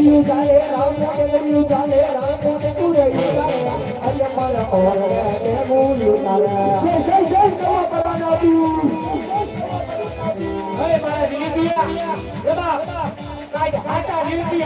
ડગરીયું ચાલે રામ રામ ડગરીયું ચાલે આજે મારા ઓરડે તે ભૂલ્યું ચાલે પરાના તું અરે મારા દિલીપિયા એ બાપ કાંઈ હાટા દિલીપી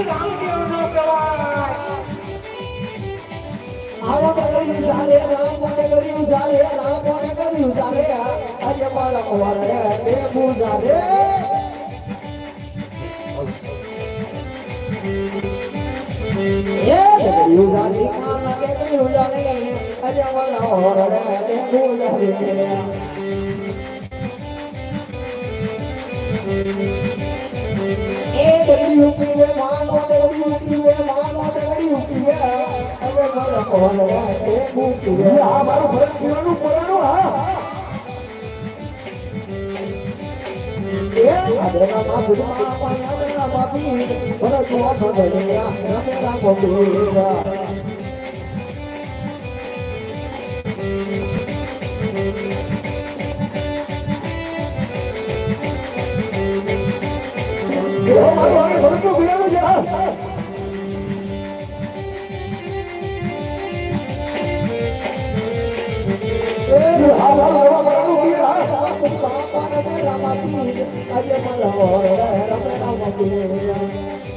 રામ દેવ નો કહેવાય આવા ડગરીયું ચાલે રામ ડગરીયું ચાલે રામ ડગરીયું ચાલે આજે મારા ઓરડે તે ભૂજાલે એ ડગરીયું ચાલે રામ ડગરીયું ચાલે આજે મારા ઓરડે તે ભૂજાલે એ દગડીયું પીવે માનો દગડીયું પીવે આ મારું ભરત પીવાનું પરાનું હા આદરના બુધમાં પાયાના બાપી પીવાનું હા બાપાને પેલા બાપી